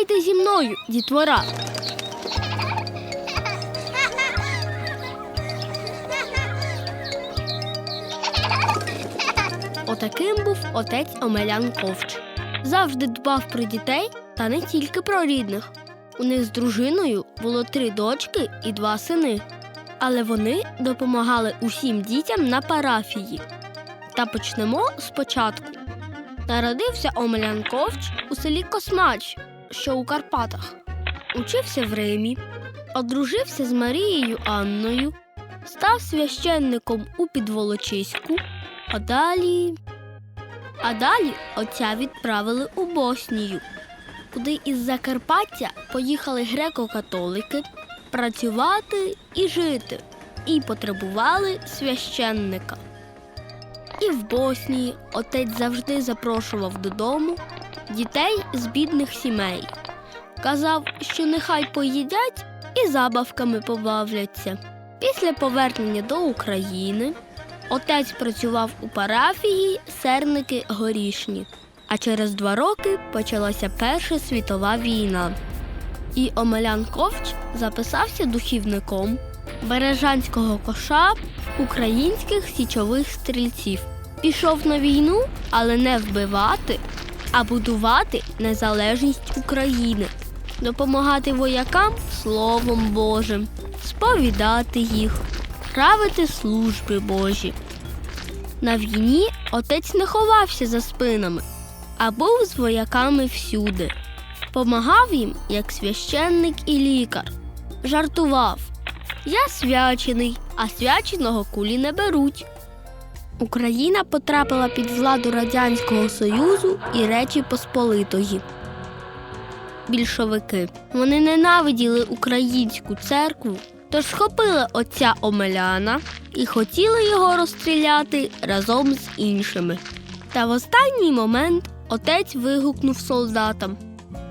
Гайде зі мною, дітвора. Отаким був отець Омелян Ковч. Завжди дбав про дітей та не тільки про рідних. У них з дружиною було три дочки і два сини. Але вони допомагали усім дітям на парафії. Та почнемо спочатку. Народився Омелян Ковч у селі Космач, що у Карпатах. Учився в Римі, одружився з Марією Анною, став священником у Підволочиську, а далі. А далі отця відправили у Боснію, куди із Закарпаття поїхали греко-католики працювати і жити, і потребували священника. І в Боснії отець завжди запрошував додому дітей з бідних сімей. Казав, що нехай поїдять і забавками побавляться. Після повернення до України отець працював у парафії Серники Горішні. А через два роки почалася Перша світова війна. І Омелян Ковч записався духівником Бережанського коша українських січових стрільців. Пішов на війну, але не вбивати, а будувати незалежність України, допомагати воякам Словом Божим, сповідати їх, правити служби Божі. На війні отець не ховався за спинами, а був з вояками всюди. Помагав їм як священник і лікар. Жартував. Я свячений, а свяченого кулі не беруть. Україна потрапила під владу Радянського Союзу і Речі Посполитої. Більшовики. Вони ненавиділи українську церкву, тож схопили отця Омеляна і хотіли його розстріляти разом з іншими. Та в останній момент отець вигукнув солдатам: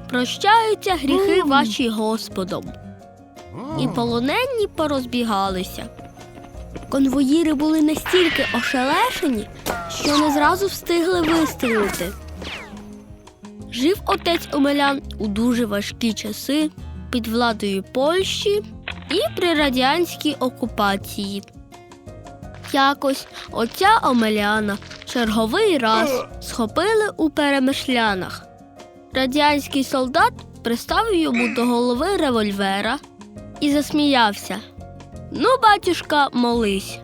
Прощаються гріхи ваші Господом. І полоненні порозбігалися. Конвоїри були настільки ошелешені, що не зразу встигли вистрілити. Жив отець Омелян у дуже важкі часи під владою Польщі і при радянській окупації. Якось отця Омеляна черговий раз схопили у перемишлянах. Радянський солдат приставив йому до голови револьвера і засміявся. Ну, батюшка, молись.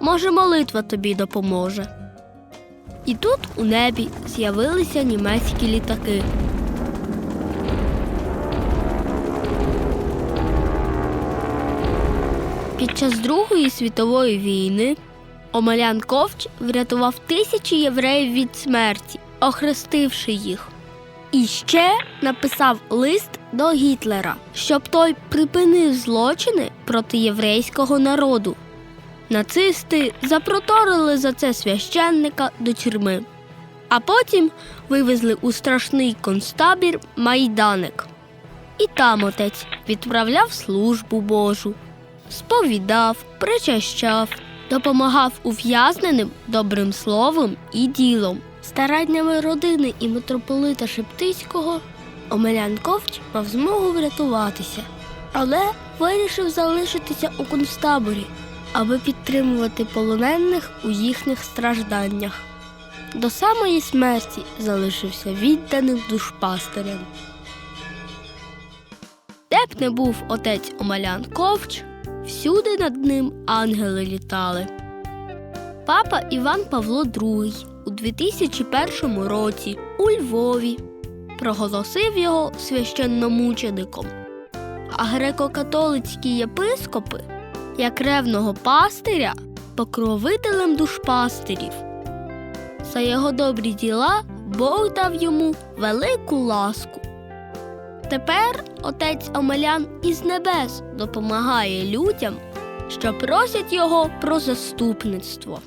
Може, молитва тобі допоможе. І тут у небі з'явилися німецькі літаки. Під час Другої світової війни Омелян Ковч врятував тисячі євреїв від смерті, охрестивши їх. І ще написав лист до Гітлера, щоб той припинив злочини проти єврейського народу. Нацисти запроторили за це священника до тюрми, а потім вивезли у страшний концтабір Майданик. І там отець відправляв службу Божу, сповідав, причащав, допомагав ув'язненим добрим словом і ділом. Стараннями родини і митрополита Шептицького Омелян Ковч мав змогу врятуватися, але вирішив залишитися у концтаборі, аби підтримувати полонених у їхніх стражданнях. До самої смерті залишився відданим душпастирем. Де б не був отець Омелян Ковч, всюди над ним ангели літали. Папа Іван Павло II у 2001 році у Львові проголосив його священномучеником, а греко-католицькі єпископи, як ревного пастиря, покровителем душпастирів. За його добрі діла Бог дав йому велику ласку. Тепер отець Омелян із небес допомагає людям, що просять його про заступництво.